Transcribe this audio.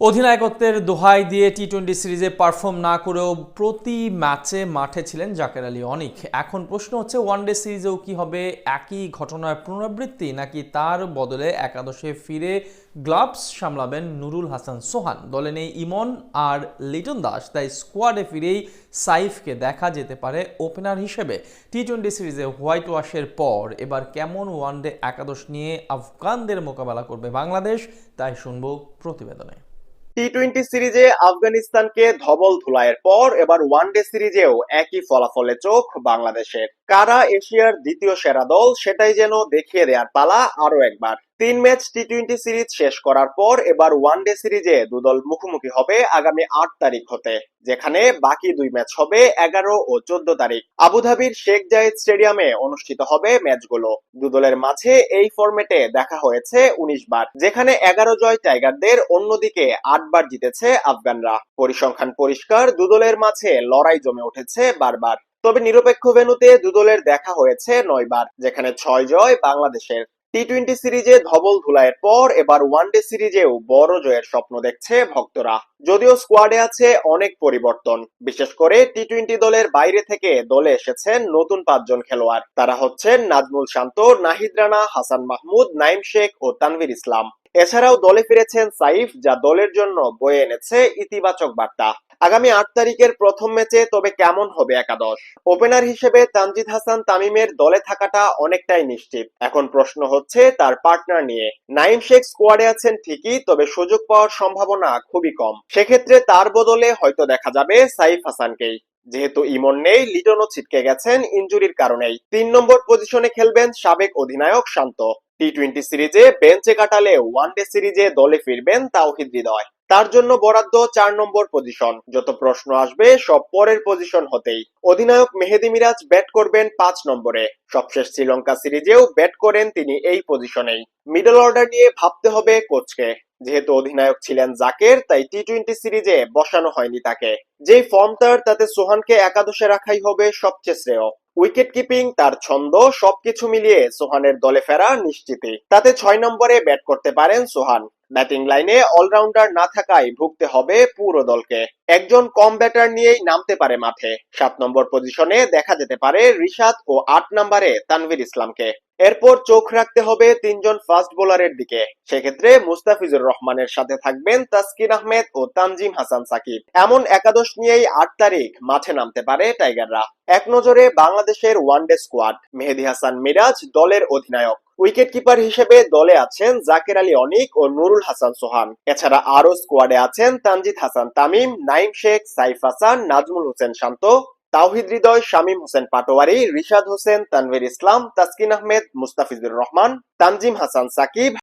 অধিনায়কত্বের দোহাই দিয়ে T twenty সিরিজে পারফর্ম না করেও প্রতি ম্যাচে মাঠে ছিলেন জাকের আলী। অনিক, এখন প্রশ্ন হচ্ছে ওয়ানডে সিরিজেও কি হবে একই ঘটনার পুনরাবৃত্তি, নাকি তার বদলে একাদশে ফিরে গ্লাভস সামলাবেন নুরুল হাসান সোহান? দলে নেই ইমন আর লিটন দাস, তাই স্কোয়াডে ফিরেই সাইফকে দেখা যেতে পারে ওপেনার হিসেবে। টি টোয়েন্টি সিরিজে হোয়াইট ওয়াশের পর এবার কেমন ওয়ানডে একাদশ নিয়ে আফগানদের মোকাবেলা করবে বাংলাদেশ, তাই শুনব প্রতিবেদনে। টি টোয়েন্টি সিরিজে আফগানিস্তানকে ধবল ধুলাইয়ের পর এবার ওয়ানডে সিরিজেও একই ফলাফলে চোখ বাংলাদেশের। কারা এশিয়ার দ্বিতীয় সেরা দল, সেটাই যেন দেখিয়ে দেওয়ার পালা আরও একবার। তিন ম্যাচ টি টোয়েন্টি সিরিজ শেষ করার পর এবার ওয়ানডে সিরিজে দুদল মুখোমুখি হবে আগামী আট তারিখ হতে, যেখানে বাকি দুই ম্যাচ হবে এগারো ও চোদ্দ তারিখ। আবুধাবির শেখ জায়েদ স্টেডিয়ামে অনুষ্ঠিত হবে ম্যাচগুলো। দুদলের মাঝে এই ফরম্যাটে দেখা হয়েছে উনিশ বার, যেখানে এগারো জয় টাইগারদের, অন্যদিকে আটবার জিতেছে আফগানরা। পরিসংখ্যান পরিষ্কার দুদলের মাঝে লড়াই জমে উঠেছে বারবার। তবে নিরপেক্ষ ভেন্যুতে দুদলের দেখা হয়েছে নয়বার যেখানে ছয় জয় বাংলাদেশের। টি টোয়েন্টি সিরিজে ধবল ধুলাইয়ের পর এবার ওয়ানডে সিরিজেও বড় জয়ের স্বপ্ন দেখছে ভক্তরা। যদিও স্কোয়াডে আছে অনেক পরিবর্তন। বিশেষ করে টি টোয়েন্টি দলের বাইরে থেকে দলে এসেছেন নতুন পাঁচজন খেলোয়াড়। তারা হচ্ছেন নাজমুল শান্ত, নাহিদ রানা, হাসান মাহমুদ, নাইম শেখ ও তানভীর ইসলাম। এছাড়াও দলে ফিরেছেন সাইফ, যা দলের জন্য বয়ে এনেছে ইতিবাচক বার্তা। আগামী আট তারিখের প্রথম ম্যাচে তবে কেমন হবে একাদশ? ওপেনার হিসেবে তানজিদ হাসান তামিমের দলে থাকাটা অনেকটাই নিশ্চিত। এখন প্রশ্ন হচ্ছে তার পার্টনার নিয়ে। নাইম শেখ স্কোয়াডে আছেন ঠিকই, তবে সুযোগ পাওয়ার সম্ভাবনা খুবই কম। সেক্ষেত্রে তার বদলে হয়তো দেখা যাবে সাইফ হাসানকেই। যেহেতু ইমন নেই, লিটনও ছিটকে গেছেন ইনজুরির কারণেই। তিন নম্বর পজিশনে খেলবেন সাবেক অধিনায়ক শান্ত। টি টোয়েন্টি সিরিজে বেঞ্চে কাটালে ওয়ানডে সিরিজে দলে ফিরবেন তাওহিদ হৃদয়। তার জন্য বরাদ্দ চার নম্বর পজিশন যত প্রশ্ন আসবে, সব পরের পজিশন হতেই। অধিনায়ক মেহেদি মিরাজ ব্যাট করবেন পাঁচ নম্বরে। সবশেষ শ্রীলঙ্কা সিরিজেও ব্যাট করেন তিনি এই পজিশনেই মিডল অর্ডার নিয়ে ভাবতে হবে কোচকে। যেহেতু অধিনায়ক ছিলেন জাকের, তাই টি টোয়েন্টি সিরিজে বসানো হয়নি তাকে। যেই ফর্ম তার তাতে সোহানকে একাদশে রাখাই হবে সবচেয়ে শ্রেয়। উইকেট কিপিং তার ছন্দ, সবকিছু মিলিয়ে সোহানের দলে ফেরা নিশ্চিতই। তাতে ছয় নম্বরে ব্যাট করতে পারেন সোহান। ব্যাটিং লাইনে অলরাউন্ডার না থাকায় ভুগতে হবে পুরো দলকে। একজন কম ব্যাটার নিয়েই নামতে পারে মাঠে। সাত নম্বর পজিশনে দেখা যেতে পারে রিশাদ ও আট নম্বরে তানভীর ইসলামকে। এরপর চোখ রাখতে হবে তিনজন ফাস্ট বোলারের দিকে। সেক্ষেত্রে মুস্তাফিজুর রহমানের সাথে থাকবেন তাসকিন আহমেদ ও তানজিম হাসান সাকিব। এমন একাদশ নিয়েই আট তারিখ মাঠে নামতে পারে টাইগাররা। এক নজরে বাংলাদেশের one day squad. Mehidy Hasan Miraz দলের অধিনায়ক। উইকেট কিপার হিসেবে দলে আছেন জাকের আলী অনিক ও নুরুল হাসান সোহান। এছাড়া আরও স্কোয়াডে আছেন তানজিদ হাসান তামিম নাইম শেখ, সাইফ হাসান, নাজমুল হোসেন শান্ত, তাওহিদ হৃদয়, শামীম হোসেন পাটোয়ারি, রিশাদ হোসেন, তানভীর ইসলাম, তাসকিন আহমেদ, মুস্তাফিজুর রহমান, তানজিম হাসান সাকিব